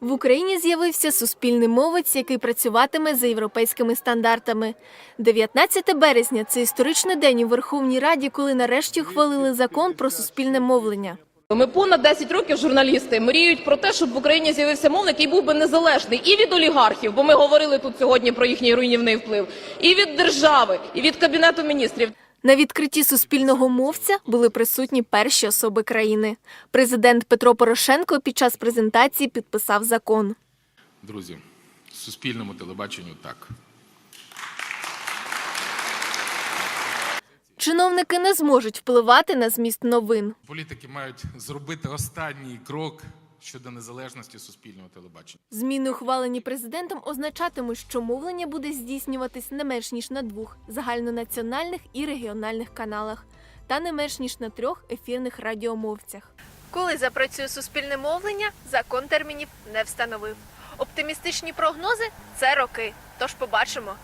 В Україні з'явився суспільний мовець, який працюватиме за європейськими стандартами. 19 березня це історичний день у Верховній Раді, коли нарешті ухвалили закон про суспільне мовлення. Ми понад 10 років журналісти мріють про те, щоб в Україні з'явився мовник, який був би незалежний і від олігархів, бо ми говорили тут сьогодні про їхній руйнівний вплив, і від держави, і від кабінету міністрів. На відкритті суспільного мовця були присутні перші особи країни. Президент Петро Порошенко під час презентації підписав закон. Друзі, суспільному телебаченню так. Чиновники не зможуть впливати на зміст новин. Політики мають зробити останній крок щодо незалежності суспільного телебачення. Зміни, ухвалені президентом, означатимуть, що мовлення буде здійснюватись не менш ніж на двох загальнонаціональних і регіональних каналах, та не менш ніж на трьох ефірних радіомовцях. Коли запрацює суспільне мовлення, закон термінів не встановив. Оптимістичні прогнози це роки. Тож побачимо.